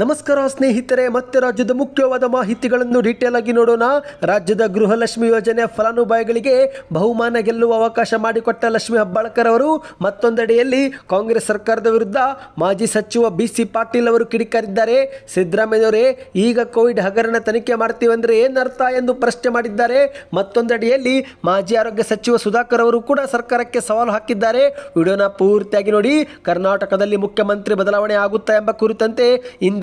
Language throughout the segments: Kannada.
ನಮಸ್ಕಾರ ಸ್ನೇಹಿತರೆ, ಮತ್ತೆ ರಾಜ್ಯದ ಮುಖ್ಯವಾದ ಮಾಹಿತಿಗಳನ್ನು ಡೀಟೇಲ್ ಆಗಿ ನೋಡೋಣ. ರಾಜ್ಯದ ಗೃಹಲಕ್ಷ್ಮಿ ಯೋಜನೆ ಫಲಾನುಭವಿಗಳಿಗೆ ಬಹುಮಾನ ಗೆಲ್ಲುವ ಅವಕಾಶ ಮಾಡಿಕೊಟ್ಟ ಲಕ್ಷ್ಮಿ ಹೆಬ್ಬಾಳ್ಕರ್ ಅವರು ಮತ್ತೊಂದೆಡೆಯಲ್ಲಿ ಕಾಂಗ್ರೆಸ್ ಸರ್ಕಾರದ ವಿರುದ್ಧ ಮಾಜಿ ಸಚಿವ ಬಿ ಸಿ ಪಾಟೀಲ್ ಅವರು ಕಿಡಿಕಾರಿದ್ದಾರೆ. ಸಿದ್ದರಾಮಯ್ಯವರೇ ಈಗ ಕೋವಿಡ್ ಹಗರಣ ತನಿಖೆ ಮಾಡ್ತೀವಿ ಏನರ್ಥ ಎಂದು ಪ್ರಶ್ನೆ ಮಾಡಿದ್ದಾರೆ. ಮತ್ತೊಂದೆಡೆಯಲ್ಲಿ ಮಾಜಿ ಆರೋಗ್ಯ ಸಚಿವ ಸುಧಾಕರ್ ಅವರು ಕೂಡ ಸರ್ಕಾರಕ್ಕೆ ಸವಾಲು ಹಾಕಿದ್ದಾರೆ. ವಿಡಿಯೋನ ಪೂರ್ತಿಯಾಗಿ ನೋಡಿ, ಕರ್ನಾಟಕದಲ್ಲಿ ಮುಖ್ಯಮಂತ್ರಿ ಬದಲಾವಣೆ ಆಗುತ್ತಾ ಎಂಬ ಕುರಿತಂತೆ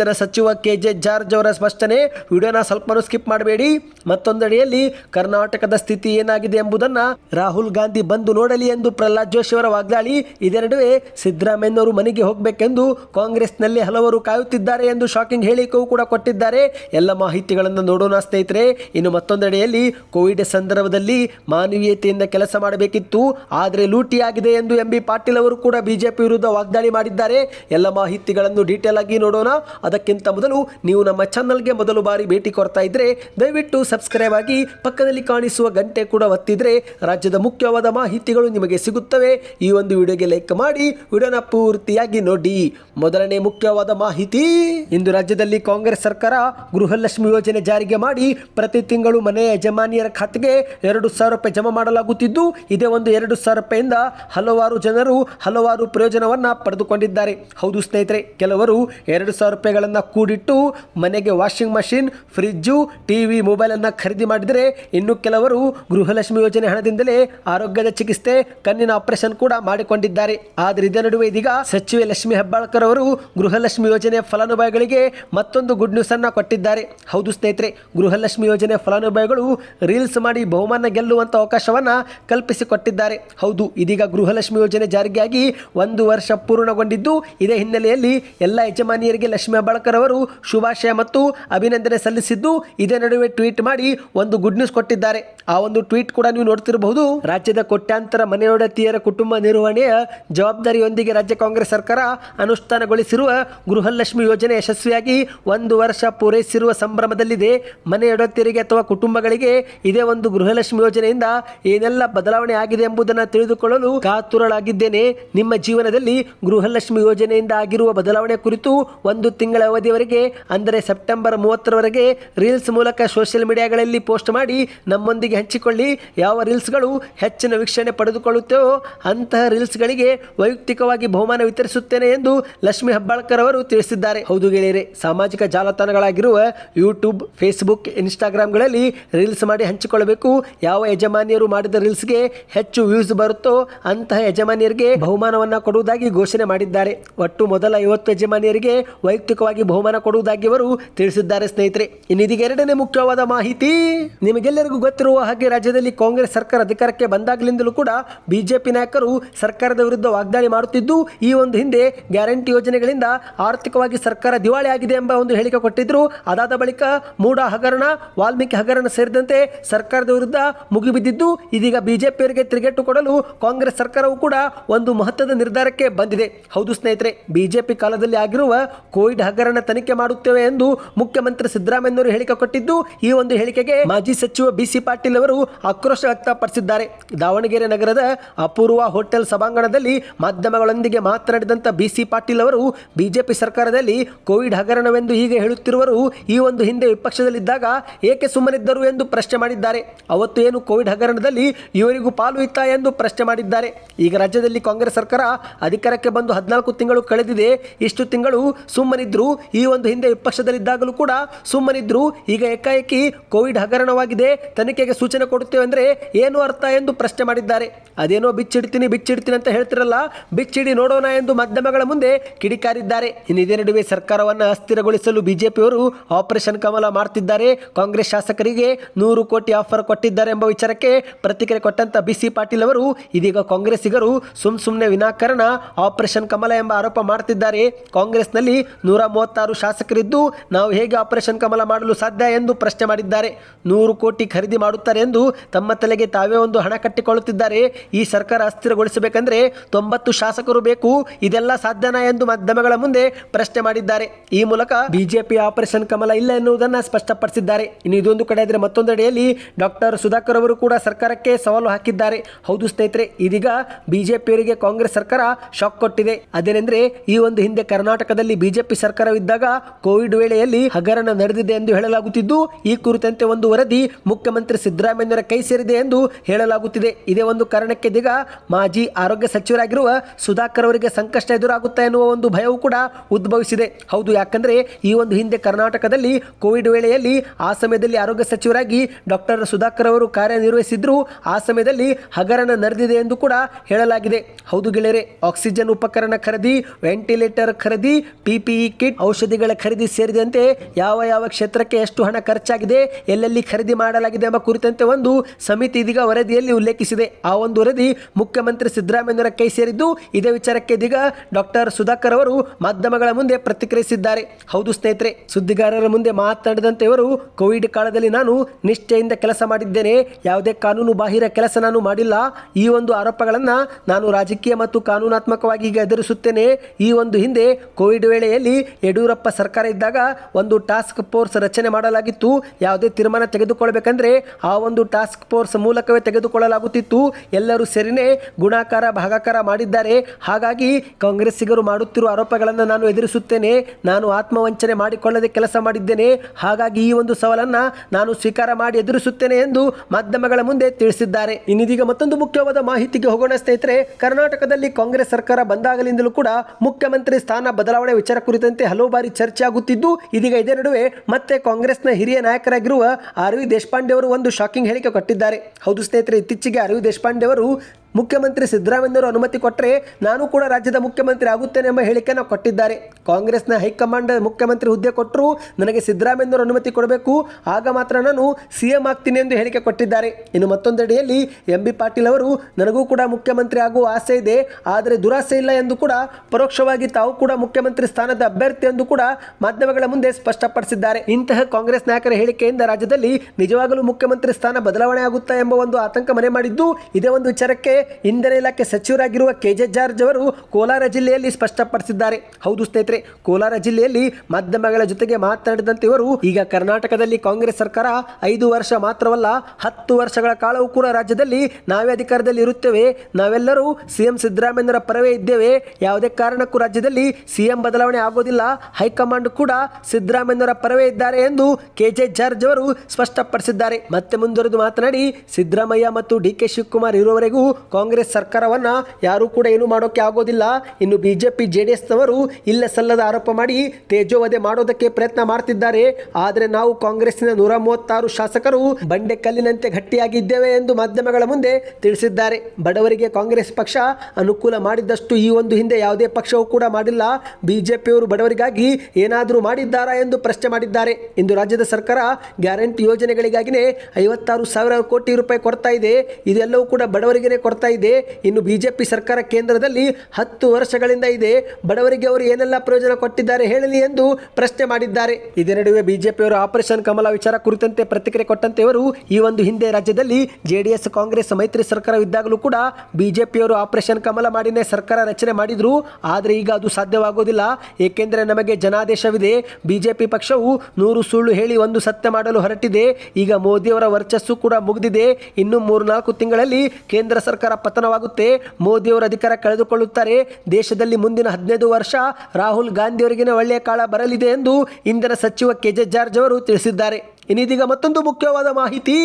ಇಂಧನ ಸಚಿವ ಕೆ ಜೆ ಜಾರ್ಜ್ ಅವರ ಸ್ಪಷ್ಟನೆ. ವಿಡಿಯೋನ ಸ್ವಲ್ಪನೂ ಸ್ಕಿಪ್ ಮಾಡಬೇಡಿ. ಮತ್ತೊಂದೆಡೆಯಲ್ಲಿ ಕರ್ನಾಟಕದ ಸ್ಥಿತಿ ಏನಾಗಿದೆ ಎಂಬುದನ್ನ ರಾಹುಲ್ ಗಾಂಧಿ ಬಂದು ನೋಡಲಿ ಎಂದು ಪ್ರಹ್ಲಾದ್ ಜೋಶಿ ಅವರ ವಾಗ್ದಾಳಿ. ಇದೇ ನಡುವೆ ಸಿದ್ದರಾಮಯ್ಯವರು ಮನೆಗೆ ಹೋಗಬೇಕೆಂದು ಕಾಂಗ್ರೆಸ್ನಲ್ಲಿ ಹಲವರು ಕಾಯುತ್ತಿದ್ದಾರೆ ಎಂದು ಶಾಕಿಂಗ್ ಹೇಳಿಕೆಯೂ ಕೂಡ ಕೊಟ್ಟಿದ್ದಾರೆ. ಎಲ್ಲ ಮಾಹಿತಿಗಳನ್ನು ನೋಡೋಣ ಸ್ನೇಹಿತರೆ. ಇನ್ನು ಮತ್ತೊಂದೆಡೆಯಲ್ಲಿ ಕೋವಿಡ್ ಸಂದರ್ಭದಲ್ಲಿ ಮಾನವೀಯತೆಯಿಂದ ಕೆಲಸ ಮಾಡಬೇಕಿತ್ತು. ಆದರೆ ಲೂಟಿಯಾಗಿದೆ ಎಂದು ಎಂ ಬಿ ಪಾಟೀಲ್ ಅವರು ಕೂಡ ಬಿಜೆಪಿ ವಿರುದ್ಧ ವಾಗ್ದಾಳಿ ಮಾಡಿದ್ದಾರೆ. ಎಲ್ಲ ಮಾಹಿತಿಗಳನ್ನು ಡೀಟೇಲ್ ಆಗಿ ನೋಡೋಣ. ಅದಕ್ಕಿಂತ ಮೊದಲು ನೀವು ನಮ್ಮ ಚಾನಲ್ಗೆ ಮೊದಲು ಬಾರಿ ಭೇಟಿ ಕೊಡ್ತಾ ಇದ್ರೆ ದಯವಿಟ್ಟು ಸಬ್ಸ್ಕ್ರೈಬ್ ಆಗಿ ಪಕ್ಕದಲ್ಲಿ ಕಾಣಿಸುವ ಗಂಟೆ ಕೂಡ ಒತ್ತಿದ್ರೆ ರಾಜ್ಯದ ಮುಖ್ಯವಾದ ಮಾಹಿತಿಗಳು ನಿಮಗೆ ಸಿಗುತ್ತವೆ. ಈ ಒಂದು ವಿಡಿಯೋಗೆ ಲೈಕ್ ಮಾಡಿ, ವಿಡಿಯೋನ ಪೂರ್ತಿಯಾಗಿ ನೋಡಿ. ಮೊದಲನೇ ಮುಖ್ಯವಾದ ಮಾಹಿತಿ, ಇಂದು ರಾಜ್ಯದಲ್ಲಿ ಕಾಂಗ್ರೆಸ್ ಸರ್ಕಾರ ಗೃಹಲಕ್ಷ್ಮಿ ಯೋಜನೆ ಜಾರಿಗೆ ಮಾಡಿ ಪ್ರತಿ ತಿಂಗಳು ಮನೆಯ ಯಜಮಾನಿಯರ ಖಾತೆಗೆ ಎರಡು ಸಾವಿರ ರೂಪಾಯಿ ಜಮಾ ಮಾಡಲಾಗುತ್ತಿದ್ದು, ಇದೇ ಒಂದು ಎರಡು ಸಾವಿರ ರೂಪಾಯಿಂದ ಹಲವಾರು ಜನರು ಹಲವಾರು ಪ್ರಯೋಜನವನ್ನ ಪಡೆದುಕೊಂಡಿದ್ದಾರೆ. ಹೌದು ಸ್ನೇಹಿತರೆ, ಕೆಲವರು ಎರಡು ಸಾವಿರ ರೂಪಾಯಿಗಳನ್ನು ಕೂಡಿಟ್ಟು ಮನೆಗೆ ವಾಷಿಂಗ್ ಮಷಿನ್, ಫ್ರಿಜ್ಜು, ಟಿವಿ, ಮೊಬೈಲನ್ನು ಖರೀದಿ ಮಾಡಿದರೆ ಇನ್ನು ಕೆಲವರು ಗೃಹಲಕ್ಷ್ಮಿ ಯೋಜನೆ ಹಣದಿಂದಲೇ ಆರೋಗ್ಯದ ಚಿಕಿತ್ಸೆ, ಕಣ್ಣಿನ ಆಪರೇಷನ್ ಕೂಡ ಮಾಡಿಕೊಂಡಿದ್ದಾರೆ. ಆದರೆ ಇದರ ನಡುವೆ ಇದೀಗ ಸಚಿವೆ ಲಕ್ಷ್ಮಿ ಹೆಬ್ಬಾಳ್ಕರ್ ಅವರು ಗೃಹಲಕ್ಷ್ಮಿ ಯೋಜನೆ ಫಲಾನುಭವಿಗಳಿಗೆ ಮತ್ತೊಂದು ಗುಡ್ ನ್ಯೂಸ್ ಅನ್ನ ಕೊಟ್ಟಿದ್ದಾರೆ. ಹೌದು ಸ್ನೇಹಿತರೆ, ಗೃಹಲಕ್ಷ್ಮಿ ಯೋಜನೆ ಫಲಾನುಭವಿಗಳು ರೀಲ್ಸ್ ಮಾಡಿ ಬಹುಮಾನ ಗೆಲ್ಲುವಂತ ಅವಕಾಶವನ್ನ ಕಲ್ಪಿಸಿಕೊಟ್ಟಿದ್ದಾರೆ. ಹೌದು, ಇದೀಗ ಗೃಹಲಕ್ಷ್ಮಿ ಯೋಜನೆ ಜಾರಿಗೆಯಾಗಿ ಒಂದು ವರ್ಷ ಪೂರ್ಣಗೊಂಡಿದ್ದು, ಇದೇ ಹಿನ್ನೆಲೆಯಲ್ಲಿ ಎಲ್ಲ ಯಜಮಾನಿಯರಿಗೆ ಲಕ್ಷ್ಮಿ ಅವರು ಶುಭಾಶಯ ಮತ್ತು ಅಭಿನಂದನೆ ಸಲ್ಲಿಸಿದ್ದು ಇದೇ ನಡುವೆ ಟ್ವೀಟ್ ಮಾಡಿ ಒಂದು ಗುಡ್ ನ್ಯೂಸ್ ಕೊಟ್ಟಿದ್ದಾರೆ. ಆ ಒಂದು ಟ್ವೀಟ್ ಕೂಡ ನೀವು ನೋಡ್ತಿರಬಹುದು. ರಾಜ್ಯದ ಕೋಟ್ಯಾಂತರ ಮನೆಯೊಡತಿಯರ ಕುಟುಂಬ ನಿರ್ವಹಣೆಯ ಜವಾಬ್ದಾರಿಯೊಂದಿಗೆ ರಾಜ್ಯ ಕಾಂಗ್ರೆಸ್ ಸರ್ಕಾರ ಅನುಷ್ಠಾನಗೊಳಿಸಿರುವ ಗೃಹಲಕ್ಷ್ಮಿ ಯೋಜನೆ ಯಶಸ್ವಿಯಾಗಿ ಒಂದು ವರ್ಷ ಪೂರೈಸಿರುವ ಸಂಭ್ರಮದಲ್ಲಿದೆ. ಮನೆಯೊಡತಿಯರಿಗೆ ಅಥವಾ ಕುಟುಂಬಗಳಿಗೆ ಇದೇ ಒಂದು ಗೃಹಲಕ್ಷ್ಮಿ ಯೋಜನೆಯಿಂದ ಏನೆಲ್ಲ ಬದಲಾವಣೆ ಆಗಿದೆ ಎಂಬುದನ್ನು ತಿಳಿದುಕೊಳ್ಳಲು ಕಾತುರಳಾಗಿದ್ದೇನೆ. ನಿಮ್ಮ ಜೀವನದಲ್ಲಿ ಗೃಹಲಕ್ಷ್ಮಿ ಯೋಜನೆಯಿಂದ ಆಗಿರುವ ಬದಲಾವಣೆ ಕುರಿತು ಒಂದು ತಿಂಗಳ ಅವಧಿಯವರೆಗೆ ಅಂದರೆ ಸೆಪ್ಟೆಂಬರ್ ಮೂವತ್ತರವರೆಗೆ, ರೀಲ್ಸ್ ಮೂಲಕ ಸೋಷಿಯಲ್ ಮೀಡಿಯಾಗಳಲ್ಲಿ ಪೋಸ್ಟ್ ಮಾಡಿ ನಮ್ಮೊಂದಿಗೆ ಹಂಚಿಕೊಳ್ಳಿ. ಯಾವ ರೀಲ್ಸ್ಗಳು ಹೆಚ್ಚಿನ ವೀಕ್ಷಣೆ ಪಡೆದುಕೊಳ್ಳುತ್ತೇವೋ, ಅಂತಹ ರೀಲ್ಸ್ಗಳಿಗೆ ವೈಯಕ್ತಿಕವಾಗಿ ಬಹುಮಾನ ವಿತರಿಸುತ್ತೇನೆ ಎಂದು ಲಕ್ಷ್ಮಿ ಹೆಬ್ಬಾಳ್ಕರ್ ಅವರು ತಿಳಿಸಿದ್ದಾರೆ. ಹೌದು ಗೆಳೆಯರೆ, ಸಾಮಾಜಿಕ ಜಾಲತಾಣಗಳಾಗಿರುವ ಯೂಟ್ಯೂಬ್, ಫೇಸ್ಬುಕ್, ಇನ್ಸ್ಟಾಗ್ರಾಮ್ಗಳಲ್ಲಿ ರೀಲ್ಸ್ ಮಾಡಿ ಹಂಚಿಕೊಳ್ಳಬೇಕು. ಯಾವ ಯಜಮಾನಿಯರು ಮಾಡಿದ ರೀಲ್ಸ್ಗೆ ಹೆಚ್ಚು ವ್ಯೂಸ್ ಬರುತ್ತೋ, ಅಂತಹ ಯಜಮಾನಿಯರಿಗೆ ಬಹುಮಾನವನ್ನು ಕೊಡುವುದಾಗಿ ಘೋಷಣೆ ಮಾಡಿದ್ದಾರೆ. ಒಟ್ಟು ಮೊದಲ ಐವತ್ತು ಯಜಮಾನಿಯರಿಗೆ ವೈಯಕ್ತಿಕವಾಗಿ ಬಹುಮಾನ ಕೊಡುವುದಾಗಿ ಅವರು ತಿಳಿಸಿದ್ದಾರೆ, ಸ್ನೇಹಿತರೆ. ಇನ್ನಿದೀಗ ಎರಡನೇ ಮುಖ್ಯವಾದ ಮಾಹಿತಿ, ನಿಮಗೆಲ್ಲರಿಗೂ ಗೊತ್ತಿರುವ ಹಾಗೆ ರಾಜ್ಯದಲ್ಲಿ ಕಾಂಗ್ರೆಸ್ ಸರ್ಕಾರ ಅಧಿಕಾರಕ್ಕೆ ಬಂದಾಗಲಿಂದಲೂ ಕೂಡ ಬಿಜೆಪಿ ನಾಯಕರು ಸರ್ಕಾರದ ವಿರುದ್ಧ ವಾಗ್ದಾಳಿ ಮಾಡುತ್ತಿದ್ದು, ಈ ಒಂದು ಹಿಂದೆ ಗ್ಯಾರಂಟಿ ಯೋಜನೆಗಳಿಂದ ಆರ್ಥಿಕವಾಗಿ ಸರ್ಕಾರ ದಿವಾಳಿ ಆಗಿದೆ ಎಂಬ ಒಂದು ಹೇಳಿಕೆ ಕೊಟ್ಟಿದ್ರು. ಅದಾದ ಬಳಿಕ ಮೂಡ ಹಗರಣ, ವಾಲ್ಮೀಕಿ ಹಗರಣ ಸೇರಿದಂತೆ ಸರ್ಕಾರದ ವಿರುದ್ಧ ಮುಗಿಬಿದ್ದಿದ್ದು, ಇದೀಗ ಬಿಜೆಪಿಯವರಿಗೆ ತಿರುಗೇಟು ಕೊಡಲು ಕಾಂಗ್ರೆಸ್ ಸರ್ಕಾರವು ಕೂಡ ಒಂದು ಮಹತ್ವದ ನಿರ್ಧಾರಕ್ಕೆ ಬಂದಿದೆ. ಹೌದು, ಸ್ನೇಹಿತರೆ, ಬಿಜೆಪಿ ಕಾಲದಲ್ಲಿ ಆಗಿರುವ ಕೋವಿಡ್ ಹಗರಣ ತನಿಖೆ ಮಾಡುತ್ತೇವೆ ಎಂದು ಮುಖ್ಯಮಂತ್ರಿ ಸಿದ್ದರಾಮಯ್ಯನವರು ಹೇಳಿಕೆ ಕೊಟ್ಟಿದ್ದು, ಈ ಒಂದು ಹೇಳಿಕೆಗೆ ಮಾಜಿ ಸಚಿವ ಬಿ ಸಿ ಪಾಟೀಲ್ ಅವರು ಆಕ್ರೋಶ ವ್ಯಕ್ತಪಡಿಸಿದ್ದಾರೆ. ದಾವಣಗೆರೆ ನಗರದ ಅಪೂರ್ವ ಹೋಟೆಲ್ ಸಭಾಂಗಣದಲ್ಲಿ ಮಾಧ್ಯಮಗಳೊಂದಿಗೆ ಮಾತನಾಡಿದಂಥ ಬಿ ಸಿ ಪಾಟೀಲ್ ಅವರು, ಬಿಜೆಪಿ ಸರ್ಕಾರದಲ್ಲಿ ಕೋವಿಡ್ ಹಗರಣವೆಂದು ಹೀಗೆ ಹೇಳುತ್ತಿರುವರು ಈ ಒಂದು ಹಿಂದೆ ವಿಪಕ್ಷದಲ್ಲಿದ್ದಾಗ ಏಕೆ ಸುಮ್ಮನಿದ್ದರು ಎಂದು ಪ್ರಶ್ನೆ ಮಾಡಿದ್ದಾರೆ. ಅವತ್ತು ಏನು ಕೋವಿಡ್ ಹಗರಣದಲ್ಲಿ ಇವರಿಗೂ ಪಾಲು ಇತ್ತಾ ಎಂದು ಪ್ರಶ್ನೆ ಮಾಡಿದ್ದಾರೆ. ಈಗ ರಾಜ್ಯದಲ್ಲಿ ಕಾಂಗ್ರೆಸ್ ಸರ್ಕಾರ ಅಧಿಕಾರಕ್ಕೆ ಬಂದು ಹದಿನಾಲ್ಕು ತಿಂಗಳು ಕಳೆದಿದೆ. ಇಷ್ಟು ತಿಂಗಳು ಸುಮ್ಮನಿದ್ರು. ಈ ಒಂದು ಹಿಂದೆ ವಿಪಕ್ಷದಲ್ಲಿದ್ದಾಗಲೂ ಕೂಡ ಸುಮ್ಮನಿದ್ರು. ಈಗ ಏಕಾಏಕಿ ಕೋವಿಡ್ ಹಗರಣವಾಗಿದೆ. ತನಿಖೆಗೆ ಸೂಚನೆ ಕೊಡುತ್ತೇವೆ ಅಂದರೆ ಏನು ಅರ್ಥ ಎಂದು ಪ್ರಶ್ನೆ ಮಾಡಿದ್ದಾರೆ. ಅದೇನೋ ಬಿಚ್ಚಿಡ್ತೀನಿ ಬಿಚ್ಚಿಡ್ತೀನಿ ಅಂತ ಹೇಳ್ತಿರಲ್ಲ. ಬಿಚ್ಚಿಡಿ ನೋಡೋಣ ಎಂದು ಮಾಧ್ಯಮಗಳ ಮುಂದೆ ಕಿಡಿಕಾರಿದ್ದಾರೆ. ಇನ್ನಿದೇ ನಡುವೆ ಸರ್ಕಾರವನ್ನು ಅಸ್ಥಿರಗೊಳಿಸಲು ಬಿಜೆಪಿಯವರು ಆಪರೇಷನ್ ಕಮಲ ಮಾಡ್ತಿದ್ದಾರೆ. ಕಾಂಗ್ರೆಸ್ ಶಾಸಕರಿಗೆ ನೂರು ಕೋಟಿ ಆಫರ್ ಕೊಟ್ಟಿದ್ದಾರೆ ಎಂಬ ವಿಚಾರಕ್ಕೆ ಪ್ರತಿಕ್ರಿಯೆ ಕೊಟ್ಟಂತ ಬಿ ಸಿ ಪಾಟೀಲ್ ಅವರು, ಇದೀಗ ಕಾಂಗ್ರೆಸ್ಸಿಗರು ಸುಮ್ ಸುಮ್ಮನೆ ವಿನಾಕಾರಣ ಆಪರೇಷನ್ ಕಮಲ ಎಂಬ ಆರೋಪ ಮಾಡ್ತಿದ್ದಾರೆ. ಕಾಂಗ್ರೆಸ್ನಲ್ಲಿ ನೂರ ಮೂವತ್ತಾರು ಶಾಸಕರಿದ್ದು ನಾವು ಹೇಗೆ ಆಪರೇಷನ್ ಕಮಲ ಮಾಡಲು ಸಾಧ್ಯ ಎಂದು ಪ್ರಶ್ನೆ ಮಾಡಿದ್ದಾರೆ. ನೂರು ಕೋಟಿ ಖರೀದಿ ಮಾಡುತ್ತಾರೆ ಎಂದು ತಮ್ಮ ತಲೆಗೆ ತಾವೇ ಒಂದು ಹಣ ಕಟ್ಟಿಕೊಳ್ಳುತ್ತಿದ್ದಾರೆ. ಈ ಸರ್ಕಾರ ಅಸ್ಥಿರಗೊಳಿಸಬೇಕೆಂದರೆ ತೊಂಬತ್ತು ಶಾಸಕರು ಬೇಕು. ಇದೆಲ್ಲ ಸಾಧ್ಯನಾ ಎಂದು ಮಾಧ್ಯಮಗಳ ಮುಂದೆ ಪ್ರಶ್ನೆ ಮಾಡಿದ್ದಾರೆ. ಈ ಮೂಲಕ ಬಿಜೆಪಿ ಆಪರೇಷನ್ ಕಮಲ ಇಲ್ಲ ಎನ್ನುವುದನ್ನು ಸ್ಪಷ್ಟಪಡಿಸಿದ್ದಾರೆ. ಇನ್ನು ಇದೊಂದು ಕಡೆ ಆದರೆ ಮತ್ತೊಂದೆಡೆಯಲ್ಲಿ ಡಾಕ್ಟರ್ ಸುಧಾಕರ್ ಅವರು ಕೂಡ ಸರ್ಕಾರಕ್ಕೆ ಸವಾಲು ಹಾಕಿದ್ದಾರೆ. ಹೌದು ಸ್ನೇಹಿತರೆ, ಇದೀಗ ಬಿಜೆಪಿಯವರಿಗೆ ಕಾಂಗ್ರೆಸ್ ಸರ್ಕಾರ ಶಾಕ್ ಕೊಟ್ಟಿದೆ. ಅದೇನೆಂದರೆ ಈ ಒಂದು ಹಿಂದೆ ಕರ್ನಾಟಕದಲ್ಲಿ ಬಿಜೆಪಿ ಸರ್ಕಾರ ಸರ್ಕಾರವಿದ್ದಾಗ ಕೋವಿಡ್ ವೇಳೆಯಲ್ಲಿ ಹಗರಣ ನಡೆದಿದೆ ಎಂದು ಹೇಳಲಾಗುತ್ತಿದ್ದು, ಈ ಕುರಿತಂತೆ ಒಂದು ವರದಿ ಮುಖ್ಯಮಂತ್ರಿ ಸಿದ್ದರಾಮಯ್ಯರ ಕೈ ಸೇರಿದೆ ಎಂದು ಹೇಳಲಾಗುತ್ತಿದೆ. ಇದೇ ಒಂದು ಕಾರಣಕ್ಕೆ ಇದೀಗ ಮಾಜಿ ಆರೋಗ್ಯ ಸಚಿವರಾಗಿರುವ ಸುಧಾಕರ್ ಅವರಿಗೆ ಸಂಕಷ್ಟ ಎದುರಾಗುತ್ತಾ ಎನ್ನುವ ಒಂದು ಭಯವೂ ಕೂಡ ಉದ್ಭವಿಸಿದೆ. ಹೌದು, ಯಾಕಂದ್ರೆ ಈ ಒಂದು ಹಿಂದೆ ಕರ್ನಾಟಕದಲ್ಲಿ ಕೋವಿಡ್ ವೇಳೆಯಲ್ಲಿ ಆ ಸಮಯದಲ್ಲಿ ಆರೋಗ್ಯ ಸಚಿವರಾಗಿ ಡಾಕ್ಟರ್ ಸುಧಾಕರ್ ಅವರು ಕಾರ್ಯನಿರ್ವಹಿಸಿದ್ರು. ಆ ಸಮಯದಲ್ಲಿ ಹಗರಣ ನಡೆದಿದೆ ಎಂದು ಕೂಡ ಹೇಳಲಾಗಿದೆ. ಹೌದು ಗೆಳೆಯರೆ, ಆಕ್ಸಿಜನ್ ಉಪಕರಣ ಖರೀದಿ, ವೆಂಟಿಲೇಟರ್ ಖರೀದಿ, ಪಿಪಿಇ ಕಿಟ್ ಔಷಧಿಗಳ ಖರೀದಿ ಸೇರಿದಂತೆ ಯಾವ ಯಾವ ಕ್ಷೇತ್ರಕ್ಕೆ ಎಷ್ಟು ಹಣ ಖರ್ಚಾಗಿದೆ, ಎಲ್ಲೆಲ್ಲಿ ಖರೀದಿ ಮಾಡಲಾಗಿದೆ ಎಂಬ ಕುರಿತಂತೆ ಒಂದು ಸಮಿತಿ ಇದೀಗ ವರದಿಯಲ್ಲಿ ಉಲ್ಲೇಖಿಸಿದೆ. ಆ ಒಂದು ವರದಿ ಮುಖ್ಯಮಂತ್ರಿ ಸಿದ್ದರಾಮಯ್ಯರ ಕೈ ಸೇರಿದ್ದು, ಇದೇ ವಿಚಾರಕ್ಕೆ ಇದೀಗ ಡಾಕ್ಟರ್ ಸುಧಾಕರ್ ಅವರು ಮಾಧ್ಯಮಗಳ ಮುಂದೆ ಪ್ರತಿಕ್ರಿಯಿಸಿದ್ದಾರೆ. ಹೌದು ಸ್ನೇಹಿತರೆ, ಸುದ್ದಿಗಾರರ ಮುಂದೆ ಮಾತನಾಡಿದಂತೆ ಇವರು, ಕೋವಿಡ್ ಕಾಲದಲ್ಲಿ ನಾನು ನಿಷ್ಠೆಯಿಂದ ಕೆಲಸ ಮಾಡಿದ್ದೇನೆ, ಯಾವುದೇ ಕಾನೂನು ಬಾಹಿರ ಕೆಲಸ ನಾನು ಮಾಡಿಲ್ಲ. ಈ ಒಂದು ಆರೋಪಗಳನ್ನು ನಾನು ರಾಜಕೀಯ ಮತ್ತು ಕಾನೂನಾತ್ಮಕವಾಗಿ ಈಗ ಎದುರಿಸುತ್ತೇನೆ. ಈ ಒಂದು ಹಿಂದೆ ಕೋವಿಡ್ ವೇಳೆಯಲ್ಲಿ ಯಡಿಯೂರಪ್ಪ ಸರ್ಕಾರ ಇದ್ದಾಗ ಒಂದು ಟಾಸ್ಕ್ ಫೋರ್ಸ್ ರಚನೆ ಮಾಡಲಾಗಿತ್ತು. ಯಾವುದೇ ತೀರ್ಮಾನ ತೆಗೆದುಕೊಳ್ಳಬೇಕಂದ್ರೆ ಆ ಒಂದು ಟಾಸ್ಕ್ ಫೋರ್ಸ್ ಮೂಲಕವೇ ತೆಗೆದುಕೊಳ್ಳಲಾಗುತ್ತಿತ್ತು. ಎಲ್ಲರೂ ಸೇರಿನೇ ಗುಣಾಕಾರ, ಭಾಗಾಕಾರ ಮಾಡಿದ್ದಾರೆ. ಹಾಗಾಗಿ ಕಾಂಗ್ರೆಸ್ಸಿಗರು ಮಾಡುತ್ತಿರುವ ಆರೋಪಗಳನ್ನು ನಾನು ಎದುರಿಸುತ್ತೇನೆ. ನಾನು ಆತ್ಮವಂಚನೆ ಮಾಡಿಕೊಳ್ಳದೆ ಕೆಲಸ ಮಾಡಿದ್ದೇನೆ. ಹಾಗಾಗಿ ಈ ಒಂದು ಸವಾಲನ್ನು ನಾನು ಸ್ವೀಕಾರ ಮಾಡಿ ಎದುರಿಸುತ್ತೇನೆ ಎಂದು ಮಾಧ್ಯಮಗಳ ಮುಂದೆ ತಿಳಿಸಿದ್ದಾರೆ. ಇನ್ನಿದೀಗ ಮತ್ತೊಂದು ಮುಖ್ಯವಾದ ಮಾಹಿತಿಗೆ ಹೋಗೋಣ ಸ್ನೇಹಿತರೆ. ಕರ್ನಾಟಕದಲ್ಲಿ ಕಾಂಗ್ರೆಸ್ ಸರ್ಕಾರ ಬಂದಾಗಲಿಂದಲೂ ಕೂಡ ಮುಖ್ಯಮಂತ್ರಿ ಸ್ಥಾನ ಬದಲಾವಣೆ ವಿಚಾರ ಕುರಿತಂತೆ ಹಲವು ಬಾರಿ ಚರ್ಚೆ ಆಗುತ್ತಿದ್ದು, ಇದೀಗ ಇದೇ ನಡುವೆ ಮತ್ತೆ ಕಾಂಗ್ರೆಸ್ನ ಹಿರಿಯ ನಾಯಕರಾಗಿರುವ ಆರ್ ದೇಶಪಾಂಡೆ ಅವರು ಒಂದು ಶಾಕಿಂಗ್ ಹೇಳಿಕೆ ಕೊಟ್ಟಿದ್ದಾರೆ. ಹೌದು ಸ್ನೇಹಿತರೆ, ಇತ್ತೀಚೆಗೆ ಆರ್ ದೇಶಪಾಂಡೆ ಅವರು ಮುಖ್ಯಮಂತ್ರಿ ಸಿದ್ದರಾಮಯ್ಯವರು ಅನುಮತಿ ಕೊಟ್ಟರೆ ನಾನು ಕೂಡ ರಾಜ್ಯದ ಮುಖ್ಯಮಂತ್ರಿ ಆಗುತ್ತೇನೆ ಎಂಬ ಹೇಳಿಕೆಯನ್ನು ಕೊಟ್ಟಿದ್ದಾರೆ. ಕಾಂಗ್ರೆಸ್ನ ಹೈಕಮಾಂಡ್ ಮುಖ್ಯಮಂತ್ರಿ ಹುದ್ದೆ ಕೊಟ್ಟರು ನನಗೆ ಸಿದ್ದರಾಮಯ್ಯವರು ಅನುಮತಿ ಕೊಡಬೇಕು. ಆಗ ಮಾತ್ರ ನಾನು ಸಿ ಎಂ ಆಗ್ತೀನಿ ಎಂದು ಹೇಳಿಕೆ ಕೊಟ್ಟಿದ್ದಾರೆ. ಇನ್ನು ಮತ್ತೊಂದೆಡೆಯಲ್ಲಿ ಎಂ ಬಿ ಪಾಟೀಲ್ ಅವರು, ನನಗೂ ಕೂಡ ಮುಖ್ಯಮಂತ್ರಿ ಆಗುವ ಆಸೆ ಇದೆ. ಆದರೆ ದುರಾಸೆ ಇಲ್ಲ ಎಂದು ಕೂಡ ಪರೋಕ್ಷವಾಗಿ ತಾವು ಕೂಡ ಮುಖ್ಯಮಂತ್ರಿ ಸ್ಥಾನದ ಅಭ್ಯರ್ಥಿ ಎಂದು ಕೂಡ ಮಾಧ್ಯಮಗಳ ಮುಂದೆ ಸ್ಪಷ್ಟಪಡಿಸಿದ್ದಾರೆ. ಇಂತಹ ಕಾಂಗ್ರೆಸ್ ನಾಯಕರ ಹೇಳಿಕೆಯಿಂದ ರಾಜ್ಯದಲ್ಲಿ ನಿಜವಾಗಲೂ ಮುಖ್ಯಮಂತ್ರಿ ಸ್ಥಾನ ಬದಲಾವಣೆ ಆಗುತ್ತಾ ಎಂಬ ಒಂದು ಆತಂಕ ಮನೆ ಮಾಡಿದ್ದು, ಇದೇ ಒಂದು ವಿಚಾರಕ್ಕೆ ಇಂಧನ ಇಲಾಖೆ ಸಚಿವರಾಗಿರುವ ಕೆ ಜೆ ಜಾರ್ಜ್ ಅವರು ಕೋಲಾರ ಜಿಲ್ಲೆಯಲ್ಲಿ ಸ್ಪಷ್ಟಪಡಿಸಿದ್ದಾರೆ. ಹೌದು ಸ್ನೇಹಿತರೆ, ಕೋಲಾರ ಜಿಲ್ಲೆಯಲ್ಲಿ ಮಾಧ್ಯಮಗಳ ಜೊತೆಗೆ ಮಾತನಾಡಿದಂತೆ ಇವರು, ಈಗ ಕರ್ನಾಟಕದಲ್ಲಿ ಕಾಂಗ್ರೆಸ್ ಸರ್ಕಾರ ಐದು ವರ್ಷ ಮಾತ್ರವಲ್ಲ, ಹತ್ತು ವರ್ಷಗಳ ಕಾಲವೂ ಕೂಡ ರಾಜ್ಯದಲ್ಲಿ ನಾವೇ ಅಧಿಕಾರದಲ್ಲಿ ಇರುತ್ತೇವೆ. ನಾವೆಲ್ಲರೂ ಸಿಎಂ ಸಿದ್ದರಾಮಯ್ಯರ ಪರವೇ ಇದ್ದೇವೆ. ಯಾವುದೇ ಕಾರಣಕ್ಕೂ ರಾಜ್ಯದಲ್ಲಿ ಸಿಎಂ ಬದಲಾವಣೆ ಆಗೋದಿಲ್ಲ. ಹೈಕಮಾಂಡ್ ಕೂಡ ಸಿದ್ದರಾಮಯ್ಯರ ಪರವೇ ಇದ್ದಾರೆ ಎಂದು ಕೆ ಜೆ ಜಾರ್ಜ್ ಅವರು ಸ್ಪಷ್ಟಪಡಿಸಿದ್ದಾರೆ. ಮತ್ತೆ ಮುಂದುವರೆದು ಮಾತನಾಡಿ, ಸಿದ್ದರಾಮಯ್ಯ ಮತ್ತು ಡಿ ಕೆ ಶಿವಕುಮಾರ್ ಇರುವವರೆಗೂ ಕಾಂಗ್ರೆಸ್ ಸರ್ಕಾರವನ್ನ ಯಾರೂ ಕೂಡ ಏನು ಮಾಡೋಕೆ ಆಗೋದಿಲ್ಲ. ಇನ್ನು ಬಿಜೆಪಿ ಜೆ ಡಿ ಎಸ್ನವರು ಇಲ್ಲ ಸಲ್ಲದ ಆರೋಪ ಮಾಡಿ ತೇಜೋವಧೆ ಮಾಡೋದಕ್ಕೆ ಪ್ರಯತ್ನ ಮಾಡ್ತಿದ್ದಾರೆ. ಆದರೆ ನಾವು ಕಾಂಗ್ರೆಸ್ನ ನೂರ ಮೂವತ್ತಾರು ಶಾಸಕರು ಬಂಡೆ ಕಲ್ಲಿನಂತೆ ಗಟ್ಟಿಯಾಗಿದ್ದೇವೆ ಎಂದು ಮಾಧ್ಯಮಗಳ ಮುಂದೆ ತಿಳಿಸಿದ್ದಾರೆ. ಬಡವರಿಗೆ ಕಾಂಗ್ರೆಸ್ ಪಕ್ಷ ಅನುಕೂಲ ಮಾಡಿದ್ದಷ್ಟು ಈ ಒಂದು ಹಿಂದೆ ಯಾವುದೇ ಪಕ್ಷವೂ ಕೂಡ ಮಾಡಿಲ್ಲ. ಬಿಜೆಪಿಯವರು ಬಡವರಿಗಾಗಿ ಏನಾದರೂ ಮಾಡಿದ್ದಾರಾ ಎಂದು ಪ್ರಶ್ನೆ ಮಾಡಿದ್ದಾರೆ. ಇಂದು ರಾಜ್ಯದ ಸರ್ಕಾರ ಗ್ಯಾರಂಟಿ ಯೋಜನೆಗಳಿಗಾಗಿನೇ ಐವತ್ತಾರು ಸಾವಿರ ಕೋಟಿ ರೂಪಾಯಿ ಕೊಡ್ತಾ ಇದೆ. ಇದೆಲ್ಲವೂ ಕೂಡ ಬಡವರಿಗೇ ಕೊಡ್ತಾ ಇದೆ. ಇನ್ನು ಬಿಜೆಪಿ ಸರ್ಕಾರ ಕೇಂದ್ರದಲ್ಲಿ ಹತ್ತು ವರ್ಷಗಳಿಂದ ಇದೆ. ಬಡವರಿಗೆ ಅವರು ಏನೆಲ್ಲ ಪ್ರಯೋಜನ ಕೊಟ್ಟಿದ್ದಾರೆ ಹೇಳಲಿ ಎಂದು ಪ್ರಶ್ನೆ ಮಾಡಿದ್ದಾರೆ. ಇದೇ ನಡುವೆ ಬಿಜೆಪಿಯವರು ಆಪರೇಷನ್ ಕಮಲ ವಿಚಾರ ಕುರಿತಂತೆ ಪ್ರತಿಕ್ರಿಯೆ ಕೊಟ್ಟಂತೆ ಅವರು ಈ ಒಂದು ಹಿಂದೆ ರಾಜ್ಯದಲ್ಲಿ ಜೆಡಿಎಸ್ ಕಾಂಗ್ರೆಸ್ ಮೈತ್ರಿ ಸರ್ಕಾರವಿದ್ದಾಗಲೂ ಕೂಡ ಬಿಜೆಪಿಯವರು ಆಪರೇಷನ್ ಕಮಲ ಮಾಡಿನೇ ಸರ್ಕಾರ ರಚನೆ ಮಾಡಿದ್ರು. ಆದರೆ ಈಗ ಅದು ಸಾಧ್ಯವಾಗೋದಿಲ್ಲ. ಏಕೆಂದರೆ ನಮಗೆ ಜನಾದೇಶವಿದೆ. ಬಿಜೆಪಿ ಪಕ್ಷವು ನೂರು ಸುಳ್ಳು ಹೇಳಿ ಒಂದು ಸತ್ಯ ಮಾಡಲು ಹೊರಟಿದೆ. ಈಗ ಮೋದಿಯವರ ವರ್ಚಸ್ಸು ಕೂಡ ಮುಗಿದಿದೆ. ಇನ್ನು ಮೂರ್ನಾಲ್ಕು ತಿಂಗಳಲ್ಲಿ ಕೇಂದ್ರ ಸರ್ಕಾರ ಪತನವಾಗುತ್ತೆ. ಮೋದಿಯವರು ಅಧಿಕಾರ ಕಳೆದುಕೊಳ್ಳುತ್ತಾರೆ. ದೇಶದಲ್ಲಿ ಮುಂದಿನ ಹದಿನೈದು ವರ್ಷ ರಾಹುಲ್ ಗಾಂಧಿಯವರಿಗಿನ ಒಳ್ಳೆಯ ಕಾಲ ಬರಲಿದೆ ಎಂದು ಇಂಧನ ಸಚಿವ ಕೆ ಜಾರ್ಜ್ ಅವರು ತಿಳಿಸಿದ್ದಾರೆ. ಇನ್ನಿದೀಗ ಮತ್ತೊಂದು ಮುಖ್ಯವಾದ ಮಾಹಿತಿ.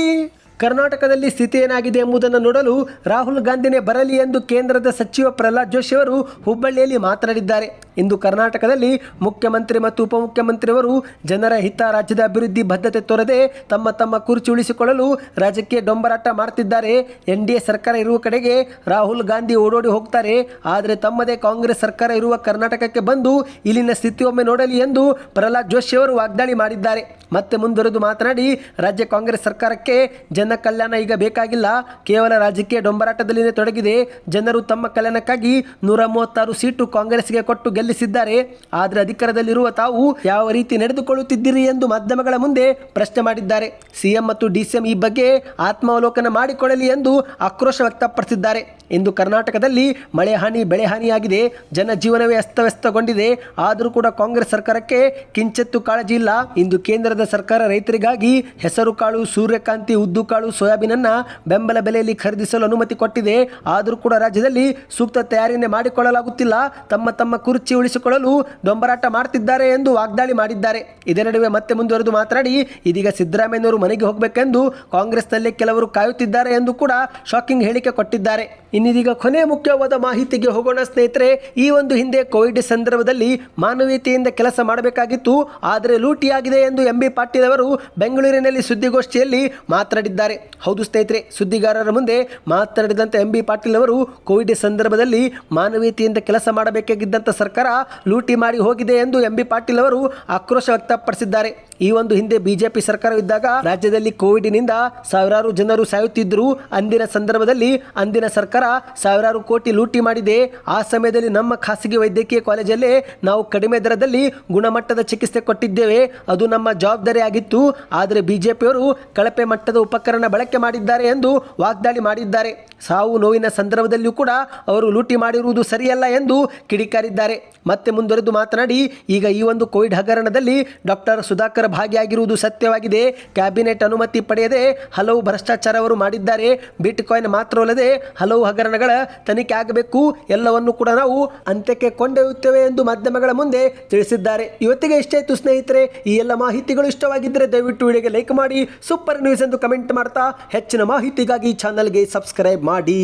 ಕರ್ನಾಟಕದಲ್ಲಿ ಸ್ಥಿತಿ ಏನಾಗಿದೆ ಎಂಬುದನ್ನು ನೋಡಲು ರಾಹುಲ್ ಗಾಂಧಿನೇ ಬರಲಿ ಎಂದು ಕೇಂದ್ರದ ಸಚಿವ ಪ್ರಹ್ಲಾದ್ ಜೋಶಿ ಅವರು ಹುಬ್ಬಳ್ಳಿಯಲ್ಲಿ ಮಾತನಾಡಿದ್ದಾರೆ. ಇಂದು ಕರ್ನಾಟಕದಲ್ಲಿ ಮುಖ್ಯಮಂತ್ರಿ ಮತ್ತು ಉಪಮುಖ್ಯಮಂತ್ರಿಯವರು ಜನರ ಹಿತ, ರಾಜ್ಯದ ಅಭಿವೃದ್ಧಿ ಬದ್ಧತೆ ತೋರದೆ ತಮ್ಮ ತಮ್ಮ ಕುರ್ಚಿ ಉಳಿಸಿಕೊಳ್ಳಲು ರಾಜಕೀಯ ಡೊಂಬರಾಟ ಮಾಡ್ತಿದ್ದಾರೆ. ಎನ್ ಡಿ ಎ ಸರ್ಕಾರ ಇರುವ ಕಡೆಗೆ ರಾಹುಲ್ ಗಾಂಧಿ ಓಡೋಡಿ ಹೋಗ್ತಾರೆ. ಆದರೆ ತಮ್ಮದೇ ಕಾಂಗ್ರೆಸ್ ಸರ್ಕಾರ ಇರುವ ಕರ್ನಾಟಕಕ್ಕೆ ಬಂದು ಇಲ್ಲಿನ ಸ್ಥಿತಿ ಒಮ್ಮೆ ನೋಡಲಿ ಎಂದು ಪ್ರಹ್ಲಾದ್ ಜೋಶಿ ಅವರು ವಾಗ್ದಾಳಿ ಮಾಡಿದ್ದಾರೆ. ಮತ್ತೆ ಮುಂದುವರೆದು ಮಾತನಾಡಿ, ರಾಜ್ಯ ಕಾಂಗ್ರೆಸ್ ಸರ್ಕಾರಕ್ಕೆ ಜನ ಕಲ್ಯಾಣ ಈಗ ಬೇಕಾಗಿಲ್ಲ. ಕೇವಲ ರಾಜಕೀಯ ಡೊಂಬರಾಟದಲ್ಲಿನೇ ತೊಡಗಿದೆ. ಜನರು ತಮ್ಮ ಕಲ್ಯಾಣಕ್ಕಾಗಿ ನೂರ ಮೂವತ್ತಾರು ಸೀಟು ಕಾಂಗ್ರೆಸ್ಗೆ ಕೊಟ್ಟು ಗೆಲ್ಲಿಸಿದ್ದಾರೆ. ಆದರೆ ಅಧಿಕಾರದಲ್ಲಿರುವ ತಾವು ಯಾವ ರೀತಿ ನಡೆದುಕೊಳ್ಳುತ್ತಿದ್ದೀರಿ ಎಂದು ಮಾಧ್ಯಮಗಳ ಮುಂದೆ ಪ್ರಶ್ನೆ ಮಾಡಿದ್ದಾರೆ. ಸಿಎಂ ಮತ್ತು ಡಿಸಿಎಂ ಈ ಬಗ್ಗೆ ಆತ್ಮಾವಲೋಕನ ಮಾಡಿಕೊಳ್ಳಲಿ ಎಂದು ಆಕ್ರೋಶ ವ್ಯಕ್ತಪಡಿಸಿದ್ದಾರೆ. ಇಂದು ಕರ್ನಾಟಕದಲ್ಲಿ ಮಳೆ ಹಾನಿ, ಬೆಳೆ ಹಾನಿಯಾಗಿದೆ. ಜನಜೀವನವೇ ಅಸ್ತವ್ಯಸ್ತಗೊಂಡಿದೆ. ಆದರೂ ಕೂಡ ಕಾಂಗ್ರೆಸ್ ಸರ್ಕಾರಕ್ಕೆ ಕಿಂಚತ್ತು ಕಾಳಜಿ ಇಲ್ಲ. ಇಂದು ಕೇಂದ್ರದ ಸರ್ಕಾರ ರೈತರಿಗಾಗಿ ಹೆಸರುಕಾಳು ಸೂರ್ಯಕಾಂತಿ ಉದ್ದುಕಾಳು ಹೆಸರುಕಾಳು ಸೋಯಾಬೀನ್ ಅನ್ನ ಬೆಂಬಲ ಬೆಲೆಯಲ್ಲಿ ಖರೀದಿಸಲು ಅನುಮತಿ ಕೊಟ್ಟಿದೆ. ಆದರೂ ಕೂಡ ರಾಜ್ಯದಲ್ಲಿ ಸೂಕ್ತ ತಯಾರಿಯನ್ನೇ ಮಾಡಿಕೊಳ್ಳಲಾಗುತ್ತಿಲ್ಲ. ತಮ್ಮ ತಮ್ಮ ಕುರ್ಚಿ ಉಳಿಸಿಕೊಳ್ಳಲು ದೊಂಬರಾಟ ಮಾಡ್ತಿದ್ದಾರೆ ಎಂದು ವಾಗ್ದಾಳಿ ಮಾಡಿದ್ದಾರೆ. ಇದೇ ನಡುವೆ ಮತ್ತೆ ಮುಂದುವರೆದು ಮಾತನಾಡಿ, ಇದೀಗ ಸಿದ್ದರಾಮಯ್ಯನವರು ಮನೆಗೆ ಹೋಗಬೇಕೆಂದು ಕಾಂಗ್ರೆಸ್ನಲ್ಲಿ ಕೆಲವರು ಕಾಯುತ್ತಿದ್ದಾರೆ ಎಂದು ಕೂಡ ಶಾಕಿಂಗ್ ಹೇಳಿಕೆ ಕೊಟ್ಟಿದ್ದಾರೆ. ಇನ್ನಿದೀಗ ಕೊನೆ ಮುಖ್ಯವಾದ ಮಾಹಿತಿಗೆ ಹೋಗೋಣ ಸ್ನೇಹಿತರೆ, ಈ ಒಂದು ಹಿಂದೆ ಕೋವಿಡ್ ಸಂದರ್ಭದಲ್ಲಿ ಮಾನವೀಯತೆಯಿಂದ ಕೆಲಸ ಮಾಡಬೇಕಾಗಿತ್ತು, ಆದರೆ ಲೂಟಿಯಾಗಿದೆ ಎಂದು ಎಂ ಬಿ ಪಾಟೀಲ್ ಅವರು ಬೆಂಗಳೂರಿನಲ್ಲಿ ಸುದ್ದಿಗೋಷ್ಠಿಯಲ್ಲಿ ಮಾತನಾಡಿದ್ದಾರೆ. ಹೌದು ಸ್ನೇಹಿತರೆ, ಸುದ್ದಿಗಾರರ ಮುಂದೆ ಮಾತನಾಡಿದಂಥ ಎಂ ಬಿ ಪಾಟೀಲ್ ಅವರು ಕೋವಿಡ್ ಸಂದರ್ಭದಲ್ಲಿ ಮಾನವೀಯತೆಯಿಂದ ಕೆಲಸ ಮಾಡಬೇಕಾಗಿದ್ದಂಥ ಸರ್ಕಾರ ಲೂಟಿ ಮಾಡಿ ಹೋಗಿದೆ ಎಂದು ಎಂ ಬಿ ಪಾಟೀಲ್ ಅವರು ಆಕ್ರೋಶ ವ್ಯಕ್ತಪಡಿಸಿದ್ದಾರೆ. ಈ ಒಂದು ಹಿಂದೆ ಬಿಜೆಪಿ ಸರ್ಕಾರವಿದ್ದಾಗ ರಾಜ್ಯದಲ್ಲಿ ಕೋವಿಡ್ನಿಂದ ಸಾವಿರಾರು ಜನರು ಸಾಯುತ್ತಿದ್ದರು. ಅಂದಿನ ಸಂದರ್ಭದಲ್ಲಿ ಅಂದಿನ ಸರ್ಕಾರ ಸಾವಿರಾರು ಕೋಟಿ ಲೂಟಿ ಮಾಡಿದೆ. ಆ ಸಮಯದಲ್ಲಿ ನಮ್ಮ ಖಾಸಗಿ ವೈದ್ಯಕೀಯ ಕಾಲೇಜಲ್ಲೇ ನಾವು ಕಡಿಮೆ ದರದಲ್ಲಿ ಗುಣಮಟ್ಟದ ಚಿಕಿತ್ಸೆ ಕೊಟ್ಟಿದ್ದೇವೆ. ಅದು ನಮ್ಮ ಜವಾಬ್ದಾರಿ ಆಗಿತ್ತು. ಆದರೆ ಬಿಜೆಪಿಯವರು ಕಳಪೆ ಮಟ್ಟದ ಉಪಕರಣ ಬಳಕೆ ಮಾಡಿದ್ದಾರೆ ಎಂದು ವಾಗ್ದಾಳಿ ಮಾಡಿದ್ದಾರೆ. ಸಾವು ನೋವಿನ ಸಂದರ್ಭದಲ್ಲಿಯೂ ಕೂಡ ಅವರು ಲೂಟಿ ಮಾಡಿರುವುದು ಸರಿಯಲ್ಲ ಎಂದು ಕಿಡಿಕಾರಿದ್ದಾರೆ. ಮತ್ತೆ ಮುಂದುವರೆದು ಮಾತನಾಡಿ, ಈಗ ಈ ಒಂದು ಕೋವಿಡ್ ಹಗರಣದಲ್ಲಿ ಡಾಕ್ಟರ್ ಸುಧಾಕರ್ ಭಾಗಿಯಾಗಿರುವುದು ಸತ್ಯವಾಗಿದೆ. ಕ್ಯಾಬಿನೆಟ್ ಅನುಮತಿ ಪಡೆಯದೆ ಹಲವು ಭ್ರಷ್ಟಾಚಾರವರು ಮಾಡಿದ್ದಾರೆ. ಬಿಟ್ ಕಾಯಿನ್ ಮಾತ್ರವಲ್ಲದೆ ಹಲವು ಹಗರಣಗಳ ತನಿಖೆ ಆಗಬೇಕು. ಎಲ್ಲವನ್ನು ಕೂಡ ನಾವು ಅಂತ್ಯಕ್ಕೆ ಕೊಂಡೊಯ್ಯುತ್ತೇವೆ ಎಂದು ಮಾಧ್ಯಮಗಳ ಮುಂದೆ ತಿಳಿಸಿದ್ದಾರೆ. ಇವತ್ತಿಗೆ ಇಷ್ಟೇ ಇತ್ತು ಸ್ನೇಹಿತರೆ. ಈ ಎಲ್ಲ ಮಾಹಿತಿಗಳು ಇಷ್ಟವಾಗಿದ್ದರೆ ದಯವಿಟ್ಟು ವಿಡಿಯೋಗೆ ಲೈಕ್ ಮಾಡಿ, ಸೂಪರ್ ನ್ಯೂಸ್ ಎಂದು ಕಮೆಂಟ್ ಮಾಡ್ತಾ ಹೆಚ್ಚಿನ ಮಾಹಿತಿಗಾಗಿ ಚಾನಲ್ಗೆ ಸಬ್ಸ್ಕ್ರೈಬ್ ಮಾಡಿ.